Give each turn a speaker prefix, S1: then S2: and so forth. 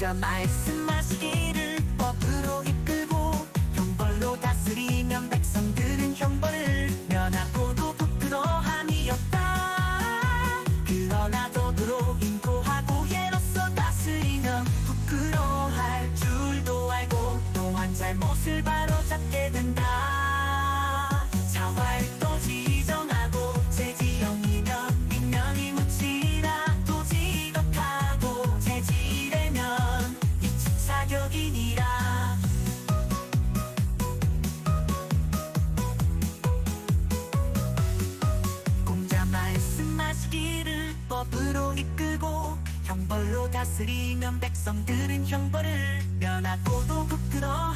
S1: 공자 말씀하시기를 법으로 이끌고 형벌로 다스리면 백성들은 형벌을 면하고도 부끄러함이 없다. 그러나 도도로 인도하고 예로서 다스리면 부끄러워할 줄도 알고 또한 잘못을 바 법으로 이끌고 형벌로 다스리면 백성들은 형벌을 면하고도 부끄러함